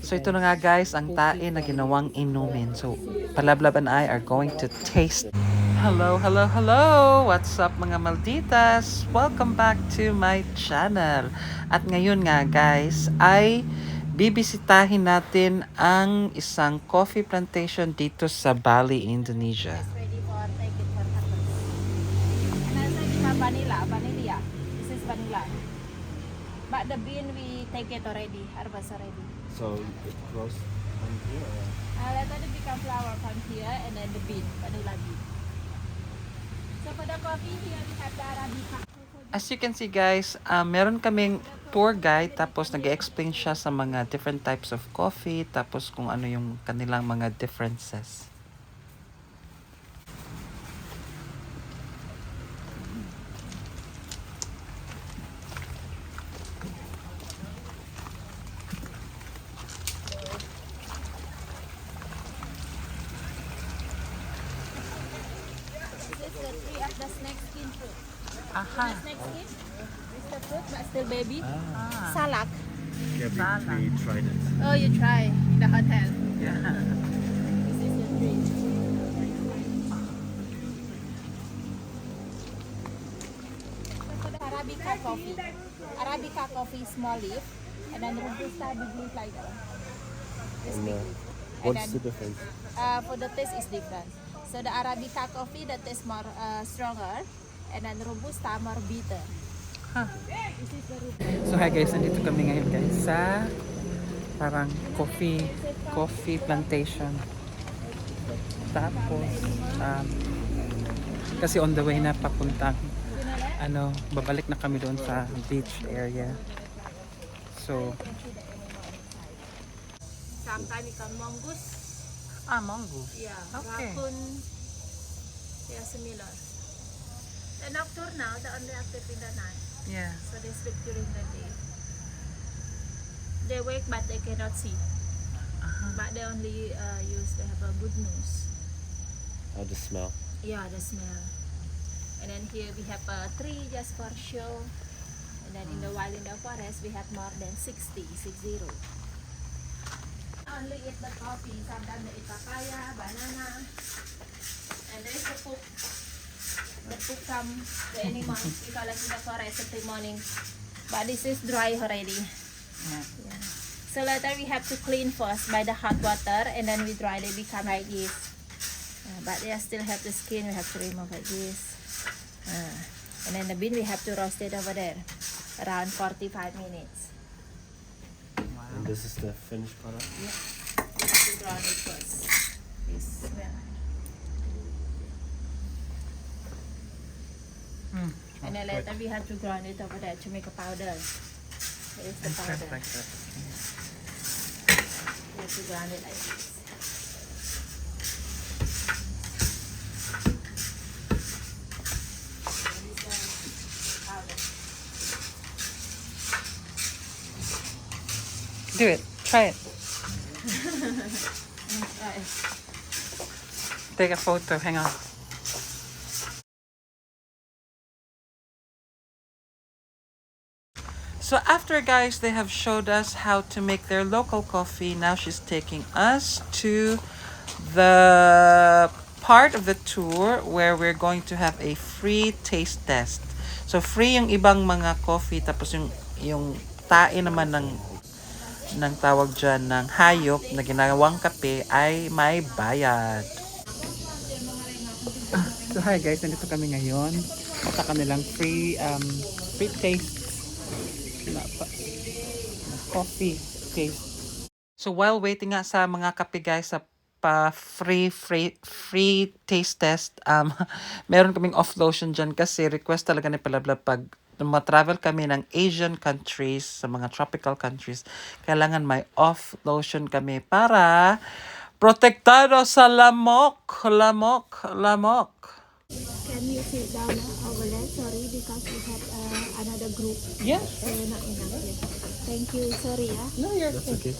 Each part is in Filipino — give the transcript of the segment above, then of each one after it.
So ito na nga guys, ang tae na ginawang inumin. So Palablab and I are going to taste. Hello, hello, hello! What's up mga Malditas? Welcome back to my channel. At ngayon nga guys, ay bibisitahin natin ang isang coffee plantation dito sa Bali, Indonesia. vanilla, vanilla. This is vanilla. But the bean we take it already, harvest already. So it grows on here. Uh, later it become flower from here and then the bean, bean. So for the coffee here we have the Arabica. As you can see guys, uh, meron kaming tour guide tapos nag explain siya sa mga different types of coffee tapos kung ano yung kanilang mga differences. Aha. Snake skin is the fruit but still baby. Ah. Salak. Yeah, we, Salad. we tried it. Oh, you try in the hotel. Yeah. This is the tree. So the Arabica coffee, Arabica coffee small leaf, and then Robusta big leaf like that. This And, big uh, leaf. what's And the difference? uh, for the taste is different. So the Arabica coffee, the taste more uh, stronger, and then Robusta more bitter. Huh. So hi guys, nandito kami ngayon guys sa parang coffee coffee plantation. Tapos um, kasi on the way na papuntang ano, babalik na kami doon sa beach area. So, Sometimes can mongoose, ah, mongoose. yeah, Okay. raccoon, yeah, similar. The nocturnal, the only active in the night. Yeah. So they sleep during the day. They wake but they cannot see. Aha. But they only uh, use, they have a good nose. Oh, the smell. Yeah, the smell. And then here we have uh, a tree just for show. And then in the mm. wild in the forest we have more than 60, 60. Only eat the coffee, sometimes they eat papaya, banana. And there is the poop. The poop from the animals we collect in the forest morning. But this is dry already. Yeah. Yeah. So later we have to clean first by the hot water and then we dry they become like this. Uh, but they still have the skin we have to remove like this. Uh, and then the bean we have to roast it over there around 45 minutes. And this is the finished product. We have to drown it first. This smell. Mm. And then later we have to grind it over there to make a powder. Here's the powder. Like that. We have to grind it like this. Do it. Try it. Take a photo. Hang on. After guys, they have showed us how to make their local coffee. Now she's taking us to the part of the tour where we're going to have a free taste test. So free yung ibang mga coffee tapos yung yung tae naman ng ng tawag dyan ng hayop na ginawang kape ay may bayad. So hi guys, nandito kami ngayon sa kanilang free um, free taste na, pa- coffee taste. So while waiting nga sa mga kape guys sa pa free free free taste test um meron kaming off lotion dyan kasi request talaga ni Palabla pag travel kami ng Asian countries sa mga tropical countries kailangan may off lotion kami para protektado sa lamok lamok lamok. Can you sit down yeah So not enough here. Thank you. Sorry, ah. no you're That's okay.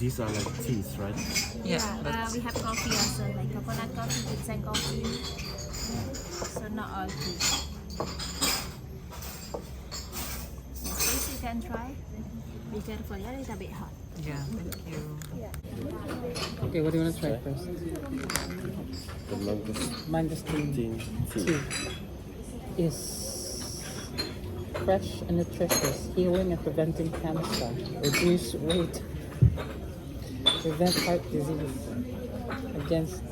These are like teas, right? Yeah, uh, that's, we have coffee also, like coconut coffee, ginseng coffee. So not all tea. This you can try. Be careful, yeah, it's a bit hot. yeah, thank you. Yeah. Okay, what do you want to try Okay. first? The longest Mangosteen tea. tea is fresh and nutritious, healing and preventing cancer, reduce weight, prevent heart disease, against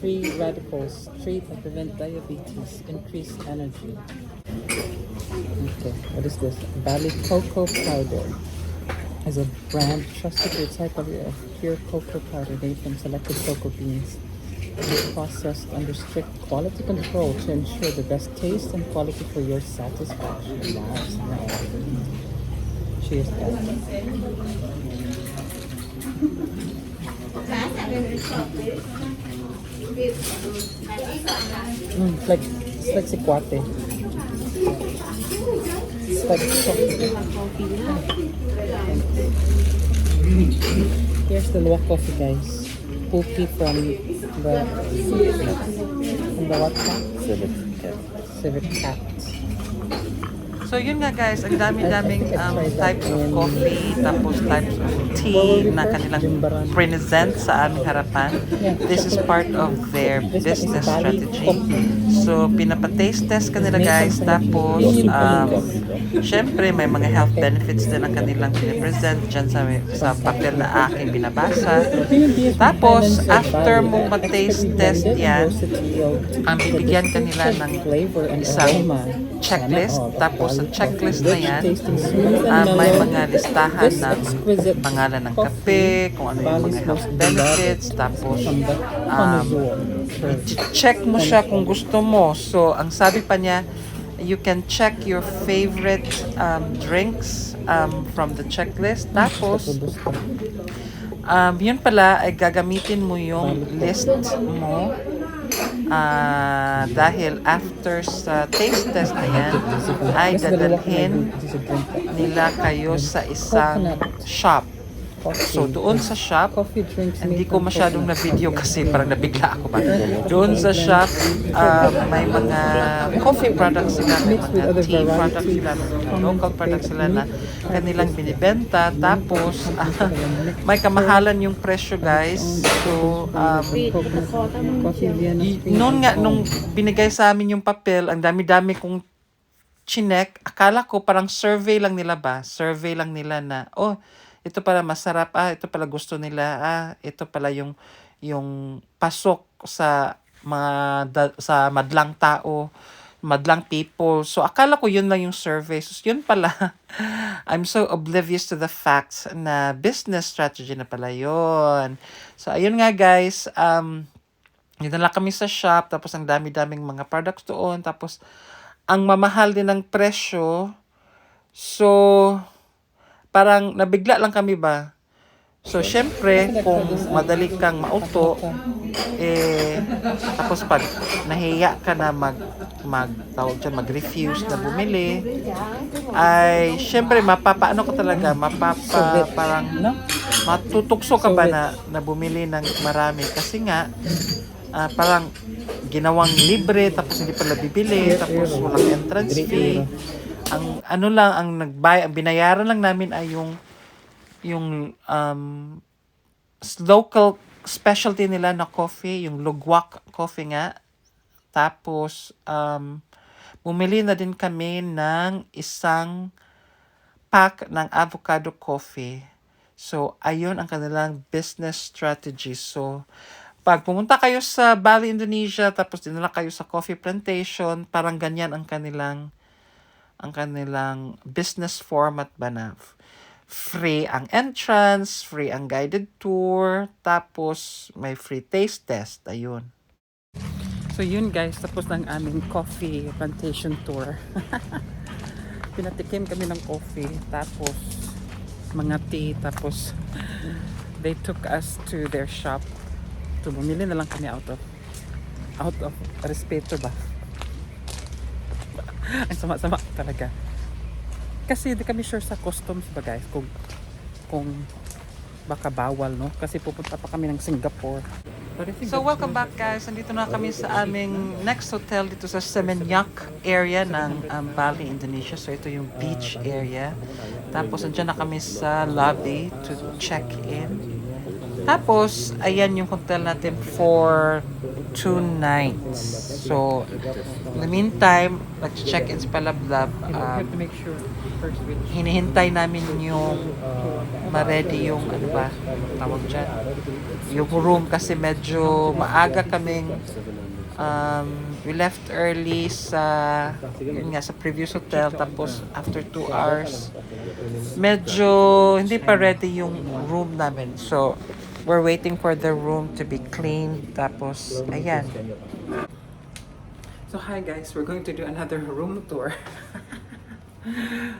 free radicals, treat and prevent diabetes, increase energy. Okay, what is this? Valley Cocoa Powder is a brand trusted recycler of pure cocoa powder made from selected cocoa beans. It's processed under strict quality control to ensure the best taste and quality for your satisfaction. Cheers, guys. Mm, it's like it's like sikwate. It's like Here's the luwak coffee, guys. Cookie from the from the what? Civet cat. Civet cat. So yun nga guys, ang dami-daming um, types of coffee, tapos types of tea na kanilang present sa aming harapan. This is part of their business strategy. So pinapa-taste test kanila guys, tapos um, syempre may mga health benefits din ang kanilang pinipresent dyan sa, sa papel na aking binabasa. Tapos, after mong ma-taste test yan, ang bibigyan kanila ng isang checklist. Tapos, sa checklist na yan, ah, may mga listahan ng pangalan ng kape, kung ano yung mga health benefits, tapos um, check mo siya kung gusto mo. So, ang sabi pa niya, you can check your favorite um, drinks um, from the checklist. Tapos, um, yun pala ay gagamitin mo yung list mo Ah, dahil after sa taste test na yan ay dadalhin nila kayo sa isang shop. So doon sa shop, coffee drinks hindi ko masyadong na-video kasi parang nabigla ako ba. Doon sa shop, ah, may mga coffee products sila, may mga tea products sila, mga local products sila na kanilang binibenta. Tapos, ah, may kamahalan yung presyo guys. So, um, noon nga, nung binigay sa amin yung papel, ang dami-dami kong chinek, akala ko parang survey lang nila ba? Survey lang nila na, oh, ito pala masarap, ah, ito pala gusto nila, ah, ito pala yung, yung pasok sa mga, da- sa madlang tao, madlang people. So, akala ko yun lang yung survey. So, yun pala. I'm so oblivious to the facts na business strategy na pala yun. So, ayun nga guys, um, Dinala kami sa shop, tapos ang dami-daming mga products doon, tapos ang mamahal din ng presyo. So, parang nabigla lang kami ba? So, syempre, kung madali kang mauto, eh, tapos pag nahiya ka na mag, mag, tawag dyan, mag-refuse na bumili, ay, syempre, mapapaano ka talaga, mapapa, parang, matutukso ka ba na, na bumili ng marami? Kasi nga, ah, parang ginawang libre, tapos hindi pala bibili, tapos walang entrance fee. Ang ano lang, ang nagbay, ang binayaran lang namin ay yung yung um, local specialty nila na coffee, yung lugwak coffee nga. Tapos, um, bumili na din kami ng isang pack ng avocado coffee. So, ayun ang kanilang business strategy. So, pag pumunta kayo sa Bali, Indonesia, tapos dinala kayo sa coffee plantation, parang ganyan ang kanilang ang kanilang business format ba na free ang entrance, free ang guided tour, tapos may free taste test. Ayun. So yun guys, tapos ng aming coffee plantation tour. Pinatikim kami ng coffee, tapos mga tea, tapos they took us to their shop. So bumili na lang kami out of out of respeto ba? Ang sama-sama talaga. Kasi di kami sure sa customs ba guys kung kung baka bawal, no? Kasi pupunta pa kami ng Singapore. So welcome back guys. Nandito na kami sa aming next hotel dito sa Seminyak area ng um, Bali, Indonesia. So ito yung beach area. Tapos andyan na kami sa lobby to check in. Tapos, ayan yung hotel natin for two nights. So, in the meantime, nag-check-in sa Palablab. Um, hinihintay namin yung ma-ready yung ano ba, tawag dyan, yung room kasi medyo maaga kaming um, we left early sa yun nga sa previous hotel tapos after two hours medyo hindi pa ready yung room namin so we're waiting for the room to be cleaned tapos ayan so hi guys we're going to do another room tour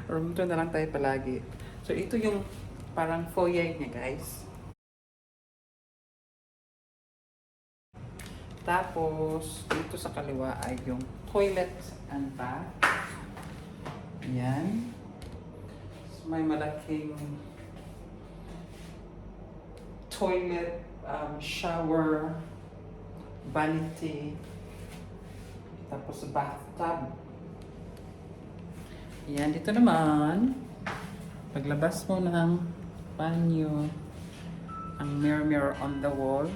room tour na lang tayo palagi so ito yung parang foyer niya guys Tapos, dito sa kaliwa ay yung toilet and bath. Yan. So, may malaking toilet, um, shower, vanity, tapos bathtub. Yan, dito naman, paglabas mo ng banyo, ang mirror mirror on the wall.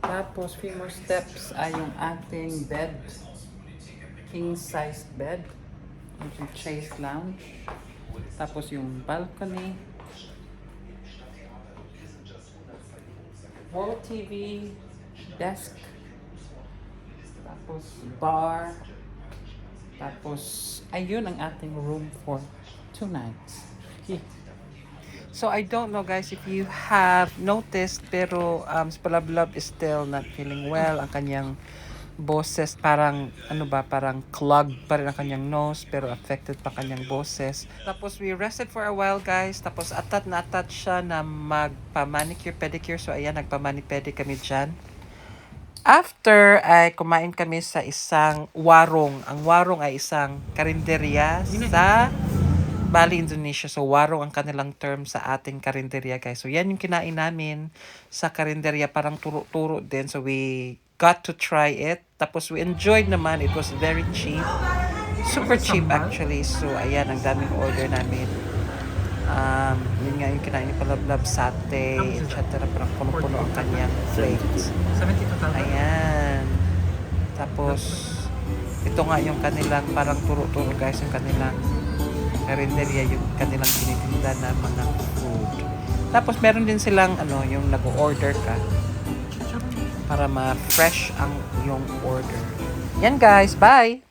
Tapos, few more steps ay yung ating bed. King size bed. Yung chase lounge. Tapos yung balcony. Wall TV. Desk. Tapos bar. Tapos, ayun ang ating room for two nights. So I don't know guys if you have noticed pero um Spalablab is still not feeling well. Ang kanyang boses parang ano ba parang clogged pa rin ang kanyang nose pero affected pa kanyang boses. Tapos we rested for a while guys. Tapos atat na atat siya na magpa-manicure pedicure. So ayan nagpa-mani-pedi kami diyan. After ay kumain kami sa isang warong. Ang warong ay isang karinderya sa Bali, Indonesia. So, warong ang kanilang term sa ating karinderya, guys. So, yan yung kinain namin sa karinderya. Parang turo-turo din. So, we got to try it. Tapos, we enjoyed naman. It was very cheap. Super cheap, actually. So, ayan, ang daming order namin. Um, yun nga yung kinain ni Palablab, sate, etc. Parang puno-puno ang kanyang plates. Ayan. Tapos, ito nga yung kanilang parang turo-turo guys, yung kanilang karinderya, yung kanilang tinitinda na mga food. Tapos, meron din silang, ano, yung nag-order ka para ma-fresh ang yung order. Yan guys, bye!